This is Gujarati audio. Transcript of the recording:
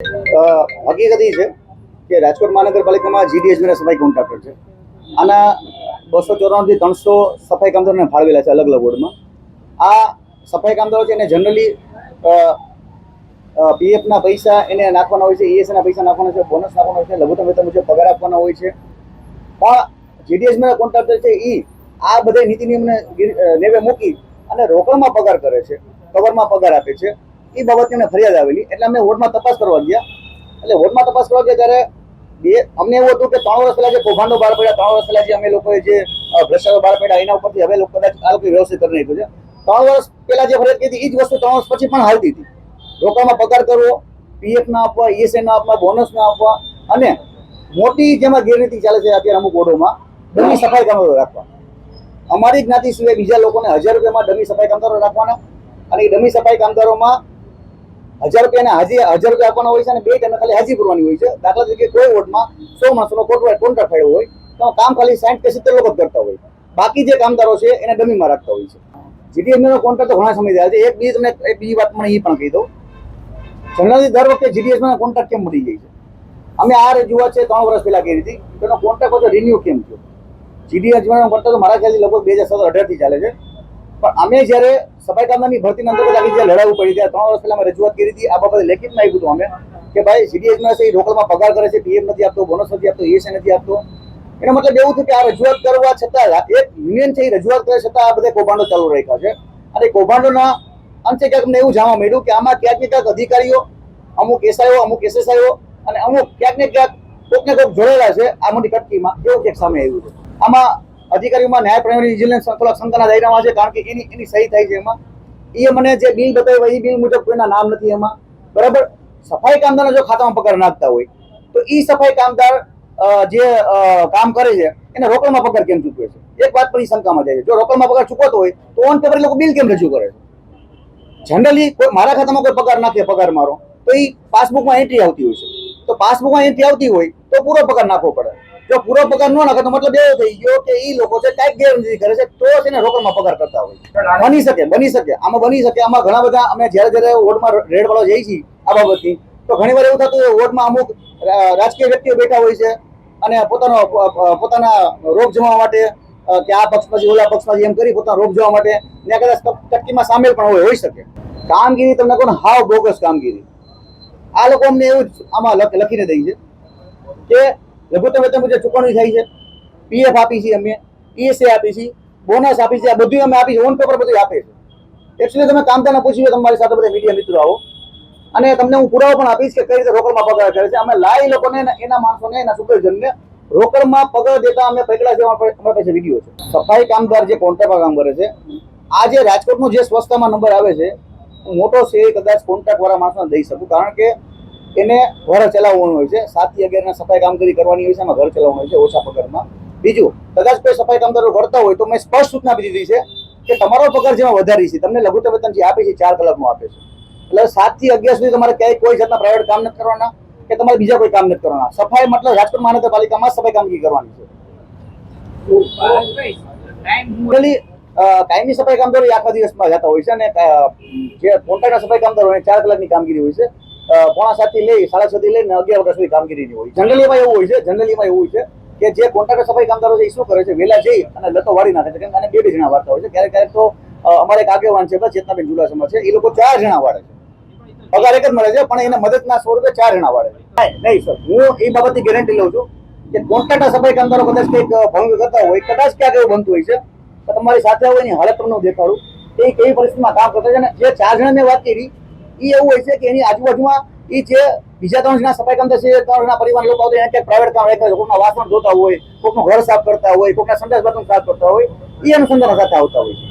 હકીકત એ છે કે રાજકોટ મહાનગરપાલિકામાં જીડીએસના સફાઈ કોન્ટ્રાક્ટર છે. આના બસો ચોરાણુંથી ત્રણસો સફાઈ કામદારોને ફાળવેલા છે અલગ અલગ વોર્ડમાં. આ સફાઈ કામદારો છે એને જનરલી પીએફના પૈસા એને નાખવાના હોય છે ઈએસના પૈસા નાખવાના છે બોનસ નાખવાના હોય છે, લઘુત્તમ વેતન મુજબ પગાર આપવાના હોય છે. પણ જીડીએસના કોન્ટ્રાક્ટર છે એ આ બધા નીતિ નિયમને નેવે મૂકી અને રોકડમાં પગાર કરે છે, કવરમાં પગાર આપે છે. એ બાબતે અમને ફરિયાદ આવેલી. એટલે અમે વોર્ડમાં તપાસ કરવા ગયા. એટલે વોર્ડમાં તપાસ કરવા ગયા ત્યારે બે, અમને એવું હતું કે ત્રણ વર્ષ પહેલા જે કૌભાંડો બહાર પડ્યા, ત્રણ વર્ષ પહેલા જે અમે લોકોએ જે ભ્રષ્ટાચાર બહાર પડ્યા, એના ઉપરથી હવે લોકો કદાચ આ લોકો વ્યવસ્થિત કરી નાખ્યું છે. ત્રણ વર્ષ પહેલા જે ફરિયાદ હતી એ જ વસ્તુ ત્રણ વર્ષ પછી પણ હાલતી હતી. રોકડમાં પગાર કરવો પીએફ ના આપવા ઈએસએ ના આપવા બોનસ ના આપવા, અને મોટી જેમાં ગેરરીતિ ચાલે છે અત્યારે અમુક વોર્ડોમાં, ડમી સફાઈ કામદારો રાખવા. અમારી જ્ઞાતિ સિવાય બીજા લોકોને હજાર રૂપિયામાં ડમી સફાઈ કામદારો રાખવાના, અને એ ડમી સફાઈ કામદારોમાં હજાર રૂપિયાને હાજી હજાર રૂપિયા આપવાના હોય છે અને બે ટાઈમે ખાલી હાજી ભરવાની હોય છે. દાખલા તરીકે કોઈ વોર્ડમાં સો માણસોનો કોટવાય કોન્ટ્રાક્ટ થયો હોય, તો કામ ખાલી સાઠ કે સિત્તેર લોકો કરતા હોય. બાકી જે કામદારો છે એને ડમીમાં રાખતા હોય છે. જીડીએસનો કોન્ટ્રાક્ટ તો ઘણા સમય થયા છે. એક બીજી તમને એક બીજી વાત મને એ પણ કહી દઉં. જનરલી દર વખતે જીડીએસમાં કોન્ટ્રાક્ટ કેમ મળી જાય છે? અમે આ રજૂઆત છે, ત્રણ વર્ષ પહેલાં કરી હતી. તેનો કોન્ટ્રાક્ટ પછી રિન્યુ કેમ થયો? જીડીએસમાં કોન્ટ્રાક્ટ તો મારા ખ્યાલથી લગભગ બે હજાર સત્તર અઢારથી ચાલે છે. પણ અમે જ્યારે સફાઈ કામદારની ભરતીના અંતર્ગત આખી જે લડાવું પડી ત્યારે ત્રણ વર્ષ પહેલા અમે રજૂઆત કરી હતી, આ બાબતે લેખિતમાં આવ્યું હતું અમે, કે ભાઈ સીડીએસમાં છે એ રોકડમાં પગાર કરે છે પીએમ નથી આપતો બોનસ નથી આપતો ઈએસએ નથી આપતો. એનો મતલબ એવું થયું કે આ રજૂઆત કરવા છતાં એક યુનિયન છે એ રજૂઆત કરે છતાં આ બધા કૌભાંડો ચાલુ રાખ્યા છે. અને કૌભાંડોના અંતે ક્યાંક અમને એવું જાણવા મળ્યું કે આમાં ક્યાંક ને ક્યાંક અધિકારીઓ, અમુક એસઆઈઓ અમુક એસએસઆઈઓ અને અમુક ક્યાંક ને ક્યાંક કોઈક ને કોઈક જોડેલા છે આ મોટી કટકીમાં. એવું ક્યાંક સામે આવ્યું છે. આમાં અધિકારીઓમાં ન્યાય પ્રણાલી વિજિલન્સ સંકલક શંકાના દાયરામાં છે, કારણ કે એની એની સહી થાય છે એમાં. એ મને જે બિલ બતાવ્યું એ બિલ મુજબ કોઈના નામ નથી એમાં. બરાબર? સફાઈ કામદારના જો ખાતામાં પગાર નાખતા હોય, તો એ સફાઈ કામદાર જે કામ કરે છે, એને રોકડમાં પગાર કેમ ચૂકવે છે? એક વાત પર એ શંકામાં જાય છે. જો રોકડમાં પગાર ચૂકવતો હોય, તો ઓન પેપર લોકો બિલ કેમ રજૂ કરે છે? જનરલી કોઈ મારા ખાતામાં કોઈ પગાર નાખે, પગાર મારો, તો એ પાસબુકમાં એન્ટ્રી આવતી હોય છે. તો પાસબુકમાં એન્ટ્રી આવતી હોય, તો પૂરો પગાર નાખવો પડે. જો પૂરો પગાર ન નાખે તો મતલબ એવો થઈ ગયો કે એ લોકો છે કાંઈક ગેરરીતિ કરે છે, તો છે ને રોકડમાં પગાર કરતા હોય બની શકે બની શકે, આમાં બની શકે, આમાં ઘણા બધા અમે જ્યારે જ્યારે વોર્ડમાં રેડ વાળો જઈએ છીએ આ બાબતથી, તો ઘણી વાર એવું થતું હોય વોર્ડમાં અમુક રાજકીય વ્યક્તિઓ બેઠા હોય છે અને પોતાનો પોતાના રોગ જમવા માટે કે આ પક્ષમાંથી ઓલા પક્ષમાંથી એમ કરી પોતાનો રોગ જોવા માટે ત્યાં કદાચ ટટકીમાં સામેલ પણ હોય, હોઈ શકે. કામગીરી તમને કહો હાવ બોગસ કામગીરી. આ લોકો અમને એવું જ આમાં લખ- લખીને દઈ છે કે લઘુત્તમ વેતન મુજબ ચૂકવણી થાય છે? પીએફ આપી છે અમે ઈએસએ આપી છે બોનસ આપી છે, આ બધું અમે આપી છે ઓન પેપર બધું આપે છે. એકચ્યુઅલી તમે કામદારને પૂછી લો, તમારી સાથે બધા મીડિયા મિત્રો આવો. અને તમને હું પુરાવો પણ આપીશ કે કઈ રીતે રોકડમાં પગાર કરે છે. અમે લાઈ લોકોને એના માણસોને, એના સુપરજનને રોકડમાં પગાર દેતા અમે પકડા છે અમારા પાસે- વીડિયો છે. સફાઈ કામદાર જે કોન્ટ્રાક્ટમાં કામ કરે છે, આ જે રાજકોટનો જે સ્વચ્છતામાં નંબર આવે છે, હું મોટો એ કદાચ કોન્ટ્રાક્ટ વાળા માણસોને દઈ શકું. કારણ કે એને ઘર ચલાવવાનું હોય છે. સાતથી અગિયારના સફાઈ કામગીરી કરવાની હોય છે, એમાં ઘર ચલાવવાનું હોય છે, ઓછા પગારમાં. બીજું, કદાચ કોઈ સફાઈ કામદારો કરતા હોય તો મેં સ્પષ્ટ સૂચના આપી દીધી છે કે તમારો પગાર જેમાં વધારી છે, તમને લઘુત્તમ વેતન જે આપે છે ચાર કલાકનું આપે છે. એટલે સાતથી અગિયાર સુધી તમારે ક્યાંય કોઈ જાતના પ્રાઇવેટ કામ નથી કરવાના કે તમારે બીજા કોઈ કામ નથી કરવાના. સફાઈ મતલબ રાજકોટ મહાનગરપાલિકામાં સફાઈ કામગીરી કરવાની છે. કાયમી સફાઈ કામદારો આખા દિવસમાં જતા હોય છે અને જે કોન્ટ્રાક્ટર સફાઈ કામદારો ચાર કલાકની કામગીરી હોય છે. પોણા સાતથી લઈ સાડા છ લઈને અગિયાર વાગ્યા સુધી કામગીરીની હોય. જનરલીમાં એવું હોય છે જનરલીમાં એવું હોય છે કે જે કોન્ટ્રાક્ટર સફાઈ કામદારો છે એ શું કરે છે? વહેલા જઈ અને લતો વાળી નાખે છે. કેમ કે બે બે જણા વાળતા હોય છે. ક્યારેક ક્યારેક તો અમારે એક આગેવાન છે ચેતનાબેન જુલાસમાં છે. એ લોકો ચાર જણા વાળે છે. પગાર એક જ મળે છે પણ એને મદદના સ્વરૂપે ચાર જણા વાળે છે. નહીં, સર. હું એ બાબતની ગેરંટી લઉં છું કે કોન્ટ્રાક્ટર સફાઈ કામદારો કદાચ કંઈક ભંગ કરતા હોય કદાચ ક્યાંક એવું બનતું હોય છે તો તમારી સાથે હોય એની હાલત તમને દેખાડું. એ કેવી પરિસ્થિતિમાં કામ કરતા છે અને જે ચાર જણા મેં વાત કરી એ એવું હોય છે કે એની આજુબાજુમાં એ જે બીજા ત્રણ જણા સફાઈ કામ છે ત્રણ જણા પરિવાર લોકો આવતા એને ક્યાંક પ્રાઇવેટ કામ રહેતા કોઈકના વાસણ ધોતા હોય કોઈકનું ઘર સાફ કરતા હોય કોઈકના સંડાસ બાથરૂમ સાફ કરતા હોય એ અનુસંધાન સાથે આવતા હોય છે.